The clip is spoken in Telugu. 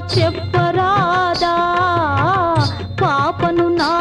చెప్పరాదా? పాపను నా